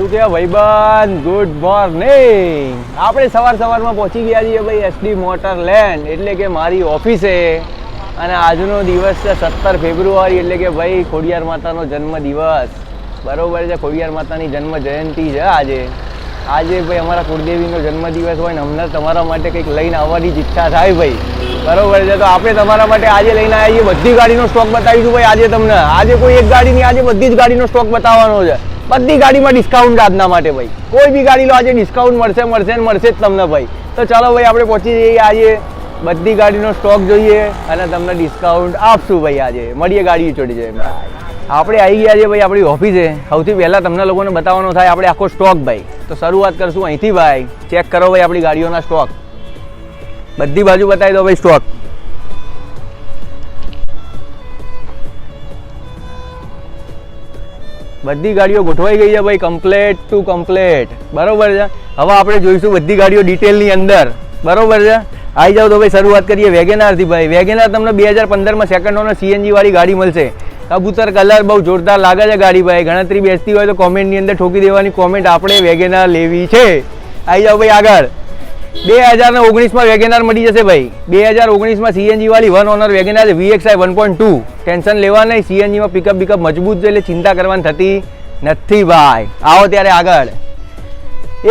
શું કે ભાઈબંધ ગુડ મોર્નિંગ આપણે સવાર સવારમાં પહોંચી ગયા છીએ ભાઈ એસડી મોટર લેન્ડ એટલે કે મારી ઓફિસે. અને આજનો દિવસ છે સત્તર ફેબ્રુઆરી, એટલે કે ભાઈ ખોડિયાર માતાનો જન્મ દિવસ. બરોબર છે, ખોડિયાર માતાની જન્મ જયંતિ છે આજે. આજે ભાઈ અમારા કુળદેવીનો જન્મદિવસ હોય ને, અમને તમારા માટે કંઈક લઈને આવવાની જ ઈચ્છા થાય ભાઈ. બરોબર છે, તો આપણે તમારા માટે આજે લઈને આવીએ બધી ગાડીનો સ્ટોક બતાવીશું ભાઈ આજે તમને. આજે કોઈ એક ગાડી નહીં આજે બધી જ ગાડીનો સ્ટોક બતાવવાનો છે. બધી ગાડીમાં ડિસ્કાઉન્ટ આજના માટે ભાઈ. કોઈ બી ગાડી લો આજે ડિસ્કાઉન્ટ મળશે મળશે ને મળશે જ તમને ભાઈ. તો ચાલો ભાઈ, આપણે પહોંચી જઈએ આજે. બધી ગાડીનો સ્ટોક જોઈએ અને તમને ડિસ્કાઉન્ટ આપશું ભાઈ આજે. મળીએ ગાડી ચડી જાય આપણે આવી ગયા છે ભાઈ, આપણી ઓફિસે સૌથી પહેલાં તમને લોકોને બતાવવાનો થાય આપણે આખો સ્ટોક ભાઈ. તો શરૂઆત કરશું અહીંથી ભાઈ. ચેક કરો ભાઈ આપણી ગાડીઓના સ્ટોક બધી બાજુ બતાવી દો ભાઈ સ્ટોક બધી ગાડીઓ ગોઠવાઈ ગઈ છે ભાઈ કમ્પ્લેટ ટુ કમ્પ્લેટ બરોબર છે? હવે આપણે જોઈશું બધી ગાડીઓ ડિટેલની અંદર. બરોબર છે? આવી જાઓ તો ભાઈ શરૂઆત કરીએ વેગેનારથી ભાઈ. વેગેનાર તમને બે હજાર પંદરમાં સેકન્ડ ઓનર સીએનજી વાળી ગાડી મળશે. કબૂતર કલર બહુ જોરદાર લાગે છે ગાડી ભાઈ. ગણતરી બેસતી હોય તો કોમેન્ટની અંદર ઠોકી દેવાની કોમેન્ટ આપણે વેગેનાર લેવી છે. આવી જાઓ ભાઈ આગળ. બે હજાર ને ઓગણીસમાં વેગેનાર મળી જશે ભાઈ. બે હજાર ઓગણીસમાં સીએનજી વાળી one owner WagonR VXI one point two tension લેવા નહીં સીએનજીમાં પિકઅપ બિકઅપ મજબૂત છે, એટલે ચિંતા કરવાની થતી નથી ભાઈ. આવો ત્યારે આગળ.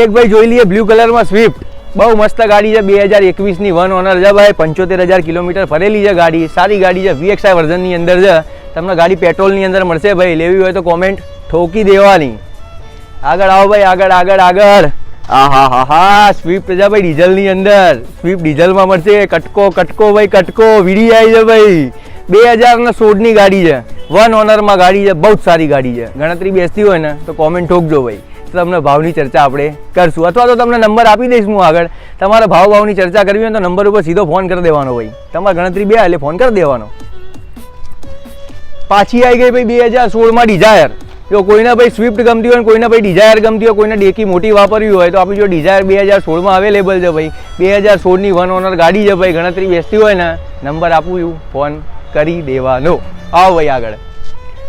એક ભાઈ જોઈ લઈએ, બ્લુ કલરમાં સ્વિફ્ટ બહુ મસ્ત ગાડી છે, બે હજાર એકવીસની વન ઓનર છે ભાઈ. પંચોતેર હજાર કિલોમીટર ફરેલી છે ગાડી, સારી ગાડી છે વીએક્સઆઈ વર્ઝનની અંદર છે. તમને ગાડી પેટ્રોલની અંદર મળશે ભાઈ. લેવી હોય તો કોમેન્ટ ઠોકી દેવાની. આગળ આવો ભાઈ, આગળ આગળ આગળ. હા હા હા સ્વિફ્ટ છે ભાઈ ડીઝલની અંદર. સ્વિફ્ટ ડીઝલમાં મળશે. કટકો કટકો ભાઈ, કટકો. વીડી આવી છે ભાઈ. બે હજાર ને સોળની ગાડી છે. વન ઓનરમાં ગાડી છે. બહુ જ સારી ગાડી છે. ગણતરી બેસતી હોય ને, તો કોમેન્ટ ઠોકજો ભાઈ. તમને ભાવની ચર્ચા આપણે કરશું. અથવા તો તમને નંબર આપી દઈશ હું આગળ. તમારે ભાવ ભાવની ચર્ચા કરવી હોય તો નંબર ઉપર સીધો ફોન કરી દેવાનો ભાઈ. તમારે ગણતરી બે એટલે ફોન કરી દેવાનો. પાછી આવી ગઈ ભાઈ બે હજાર સોળમાં ડિઝાયર જો કોઈને ભાઈ સ્વિફ્ટ ગમતી હોય કોઈને ભાઈ ડિઝાયર ગમતી હોય, કોઈને ડેકી મોટી વાપરવી હોય, તો આપણી જો ડિઝાયર બે હજાર સોળમાં અવેલેબલ છે ભાઈ. બે હજાર સોળની વન ઓનર ગાડી છે ભાઈ. ગણતરી બેસતી હોય ને, નંબર આપું છું. ફોન કરી દેવાનો. આવો ભાઈ આગળ.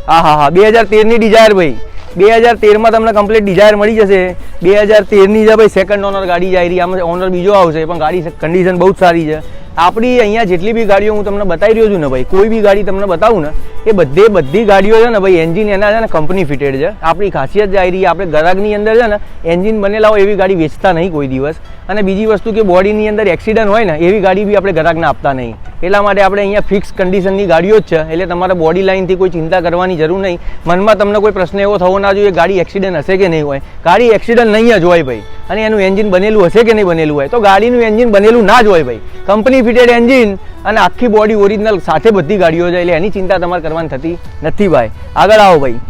હા હા હા. બે હજાર તેરની ડિઝાયર ભાઈ. બે હજાર તેરમાં તમને કમ્પ્લીટ ડિઝાયર મળી જશે. બે હજાર તેરની છે ભાઈ સેકન્ડ ઓનર ગાડી જાય રહી આમાં ઓનર બીજો આવશે, પણ ગાડી કન્ડિશન બહુ જ સારી છે. આપણી અહીંયા જેટલી બી ગાડીઓ હું તમને બતાવી રહ્યો છું ને ભાઈ, કોઈ બી ગાડી તમને બતાવું ને, એ બધે બધી ગાડીઓ છે ને ભાઈ એન્જિન એના છે ને કંપની ફિટેડ છે. આપણી ખાસિયત જાય રહી, આપણે ગરાગની અંદર છે ને એન્જિન બનેલા હોય એવી ગાડી વેચતા નહીં કોઈ દિવસ. અને બીજી વસ્તુ કે બોડીની અંદર એક્સિડન્ટ હોય ને, એવી ગાડી બી આપણે ગરાગને આપતા નહીં. એટલા માટે આપણે અહીંયા ફિક્સ કન્ડિશનની ગાડીઓ જ છે. એટલે તમારે બોડી લાઇનથી કોઈ ચિંતા કરવાની જરૂર નહીં. મનમાં તમને કોઈ પ્રશ્ન એવો થવો ના જોઈએ, ગાડી એક્સિડન્ટ હશે કે નહીં હોય. ગાડી એક્સિડન્ટ નહીં જ હોય ભાઈ. અને એનું એન્જિન બનેલું હશે કે નહીં બનેલું હોય? તો ગાડીનું એન્જિન બનેલું ના જ હોય ભાઈ. કંપની ફિટેડ એન્જિન અને આખી બોડી ઓરિજિનલ સાથે બધી ગાડીઓ છે એટલે એની ચિંતા તમારે કરવાની થતી નથી ભાઈ. આગળ આવો ભાઈ.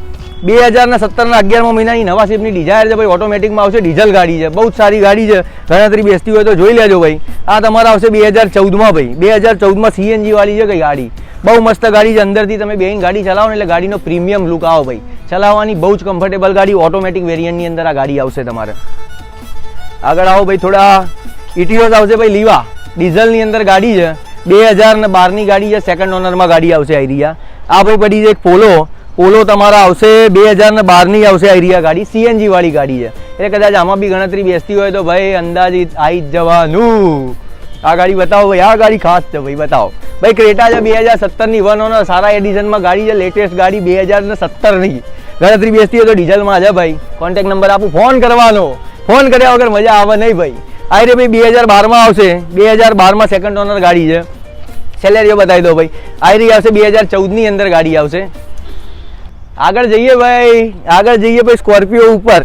બે હજાર ને સત્તરના અગિયારમા મહિનાની નવા શેપની ડિઝાયર છે ભાઈ. ઓટોમેટિકમાં આવશે ડીઝલ ગાડી છે. બહુ સારી ગાડી છે. ગણતરી બેસતી હોય તો જોઈ લેજો ભાઈ. આ તમારા આવશે બે હજાર ચૌદમાં ભાઈ. બે હજાર ચૌદમાં સીએનજી વાળી છે કઈ ગાડી. બહુ મસ્ત ગાડી છે. અંદરથી તમે બેન ગાડી ચલાવો ને એટલે ગાડીનો પ્રીમિયમ લુક આવો ભાઈ. ચલાવવાની બહુ જ કમ્ફર્ટેબલ ગાડી. ઓટોમેટિક વેરિયન્ટની અંદર આ ગાડી આવશે તમારે. આગળ આવો ભાઈ, થોડા ઇટીઓસ આવશે ભાઈ, લીવા. ડીઝલની અંદર ગાડી છે. બે હજાર ને બારની ગાડી છે સેકન્ડ ઓનરમાં ગાડી આવશે આઈરિયા આ ભાઈ પડી છે એક પોલો પોલો તમારા આવશે બે હજાર ને બારની આવશે આઈરિયા ગાડી. સીએનજી વાળી ગાડી છે. એટલે કદાચ આમાં બી ગણતરી બેસતી હોય તો ભાઈ, અંદાજિત આવી જવાનું. આ ગાડી બતાવો ભાઈ, આ ગાડી ખાસ છે ભાઈ, બતાવો. ભાઈ, ક્રેટા છે બે હજાર સત્તરની, વન ઓનર સારા એડિશનમાં ગાડી છે લેટેસ્ટ ગાડી બે હજાર ને સત્તરની. ગણતરી બેસતી હોય તો ડીઝલમાં છે ભાઈ. કોન્ટેક્ટ નંબર આપું ફોન કરવાનો. ફોન કર્યા વગર મજા આવે નહીં ભાઈ. આ રે ભાઈ બે હજાર બારમાં આવશે. બે હજાર બારમાં સેકન્ડ ઓનર ગાડી છે. સેલેરીઓ બતાવી દો ભાઈ. આયરી આવશે બે હજાર ચૌદની અંદર ગાડી આવશે. આગળ જઈએ ભાઈ. આગળ જઈએ ભાઈ સ્કોર્પિયો ઉપર.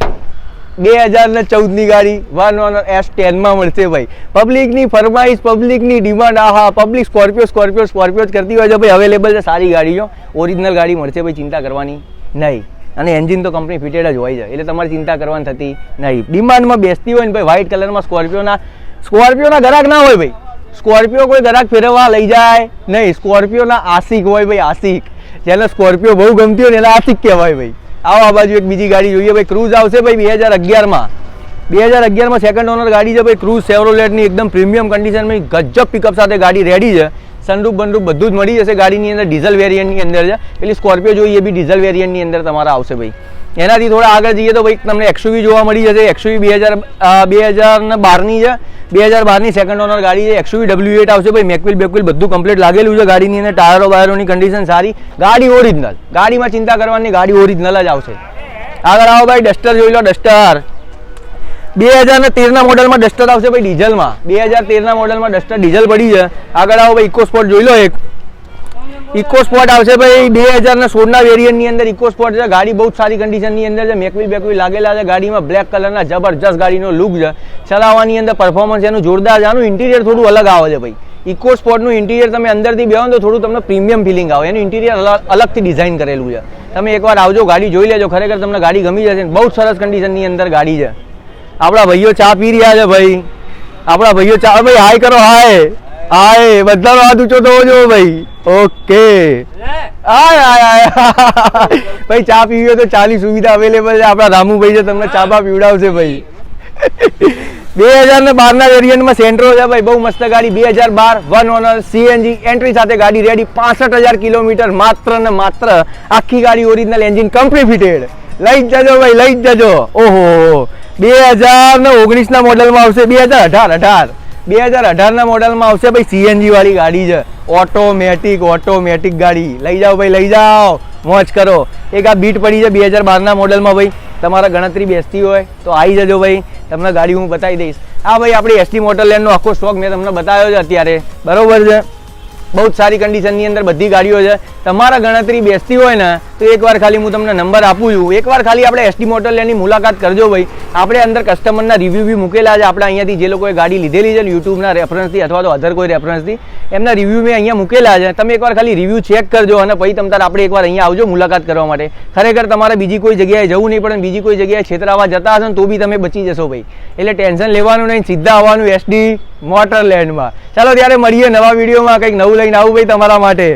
બે હજાર ને ચૌદની ગાડી વન ઓનર એસ ટેનમાં મળશે ભાઈ. પબ્લિકની ફરમાઈશ પબ્લિકની ડિમાન્ડ આહા પબ્લિક સ્કોર્પિયો સ્કોર્પિયો સ્કોર્પિયો જ કરતી હોય છે ભાઈ. અવેલેબલ છે સારી ગાડીઓ. ઓરિજિનલ ગાડી મળશે ભાઈ, ચિંતા કરવાની નહીં. અને એન્જિન તો કંપની ફિટેડ જ હોય છે. એટલે તમારે ચિંતા કરવાની થતી નહીં. ડિમાન્ડમાં બેસતી હોય ને ભાઈ વ્હાઇટ કલરમાં સ્કોર્પિયોના સ્કોર્પિયોના ગ્રાહક ના હોય ભાઈ. સ્કોર્પિયો કોઈ ગ્રાહક ફેરવવા લઈ જાય નહીં. સ્કોર્પિયોના આશિક હોય ભાઈ, આશિક. જેને સ્કોર્પિયો બહુ ગમતી હોય ને એને આશિક કહેવાય ભાઈ. આવો આ બાજુ એક બીજી ગાડી જોઈએ ભાઈ. ક્રૂઝ આવશે ભાઈ બે હજાર અગિયારમાં બે હજાર અગિયારમાં સેકન્ડ ઓનર ગાડી છે ભાઈ. ક્રૂઝ સેવરોલેટની એકદમ પ્રીમિયમ કન્ડિશનમાં ગજબ પિકઅપ સાથે ગાડી રેડી છે. સનરૂપ બનરૂફ બધું જ મળી જશે ગાડીની અંદર ડીઝલ વેરિયન્ટની અંદર છે પેલી સ્કોર્પિયો જોઈએ બી ડીઝલ વેરિયન્ટની અંદર તમારે આવશે ભાઈ. એનાથી થોડા આગળ જઈએ તો ભાઈ તમને એક્સયુવી જોવા મળી જશે. એક્સયુવી બે હજાર બે હજાર બારની છે બે હજાર બારની સેકન્ડ ઓનર ગાડી છે એક્સયુવી ડબલ્યુ એટ આવશે ભાઈ. મેકવિલ બેકવિલ બધું કમ્પ્લીટ લાગેલું છે ગાડીની અંદર. ટાયરો બાયરોની કન્ડિશન સારી. ગાડી ઓરિજિનલ ગાડીમાં ચિંતા કરવાની ગાડી ઓરિજિનલ જ આવશે. આગળ આવો ભાઈ ડસ્ટર જોઈ લો ડસ્ટર બે હજાર ને તેરના મોડલમાં ડસ્ટર આવશે ભાઈ ડીઝલમાં. બે હજાર તેરના મોડલમાં ડસ્ટર ડીઝલ પડી છે. આગળ આવો ભાઈ ઇકો સ્પોર્ટ જોઈ લો એક. ઇકો સ્પોર્ટ આવશે ભાઈ બે હજાર ને સોળના વેરિયન્ટની અંદર ઇકો સ્પોર્ટ છે. ગાડી બહુ સારી કન્ડિશનની અંદર છે. મેકવી બેકવી લાગેલા છે. ગાડીમાં બ્લેક કલરના જબરજસ્ત ગાડીનો લુક છે. ચલાવવાની અંદર પરફોર્મન્સ એનું જોરદાર છે. આનું ઇન્ટિરિયર થોડું અલગ આવે છે ભાઈ. ઇકો સ્પોર્ટનું ઇન્ટિરિયર તમે અંદરથી બેહો તો થોડું તમને પ્રીમિયમ ફિલિંગ આવે. એનું ઇન્ટિરિયર અલગથી ડિઝાઇન કરેલું છે. તમે એકવાર આવજો, ગાડી જોઈ લેજો. ખરેખર તમને ગાડી ગમી જશે બહુ સરસ કન્ડિશનની અંદર ગાડી છે. આપણા ભાઈઓ ચા પી રહ્યા છે ભાઈ. આપણા ભાઈઓ ચા ભાઈ, હાય કરો, હાય. હાય, બધાનો હાથ ઊંચો થવો જો ભાઈ. ઓકે. હાય હાય હાય. ભાઈ, ચા પીવી હોય તો ચાની સુવિધા અવેલેબલ છે. આપણા રામુભાઈ છે, તમને ચા બા પીવડાવશે ભાઈ. બે હજાર ને બારના વેરિયન્ટમાં સેન્ટ્રો છે ભાઈ. બહુ મસ્ત ગાડી. બે હજાર બાર, વન ઓનર, સીએનજી, એન્ટ્રી સાથે ગાડી રેડી પાસઠ હજાર કિલોમીટર માત્ર ને માત્ર આખી ગાડી ઓરિજિનલ એન્જિન કમ્પ્લી ફિટેડ લઈ જ જજો ભાઈ, લઈ જ જજો. ઓહો બે હજાર ને ઓગણીસના મોડલમાં આવશે. બે હજાર અઢાર અઢાર. બે હજાર અઢારના મોડલમાં આવશે ભાઈ સીએનજી વાળી ગાડી છે. ઓટોમેટિક ઓટોમેટિક ગાડી. લઈ જાઓ ભાઈ, લઈ જાઓ. મોજ કરો. એક આ બીટ પડી છે બે હજાર બારના મોડલમાં ભાઈ. તમારા ગણતરી બેસતી હોય તો આવી જજો ભાઈ. તમને ગાડી હું બતાવી દઈશ. આ ભાઈ આપણી એસટી મોટર લેન્ડનો આખો સ્ટોક મેં તમને બતાવ્યો છે અત્યારે. બરોબર છે? બહુ જ સારી કન્ડિશનની અંદર બધી ગાડીઓ છે. તમારા ગણતરી બેસતી હોય ને, તો એકવાર ખાલી હું તમને નંબર આપું છું. એકવાર ખાલી આપણે એસટી મોટર લેન્ડની મુલાકાત કરજો ભાઈ. આપણે અંદર કસ્ટમરના રિવ્યૂ બી મૂકેલા છે. આપણે અહીંયાથી જે લોકોએ ગાડી લીધેલી છે યુટ્યુબના રેફરન્સથી અથવા તો અધર કોઈ રેફરન્સથી એમના રિવ્યૂ મેં અહીંયા મૂકેલા છે. તમે એકવાર ખાલી રિવ્યૂ ચેક કરજો અને પછી તમ આપણે એકવાર અહીંયા આવજો મુલાકાત કરવા માટે. ખરેખર તમારે બીજી કોઈ જગ્યાએ જવું નહીં પડે બીજી કોઈ જગ્યાએ છેતરાવા જતા હશો ને, તો બી તમે બચી જશો ભાઈ. એટલે ટેન્શન લેવાનું નહીં, સીધા આવવાનું એસડી મોટર લેન્ડમાં ચાલો ત્યારે મળીએ નવા વિડીયોમાં કંઈક નવું લઈને આવું ભાઈ તમારા માટે.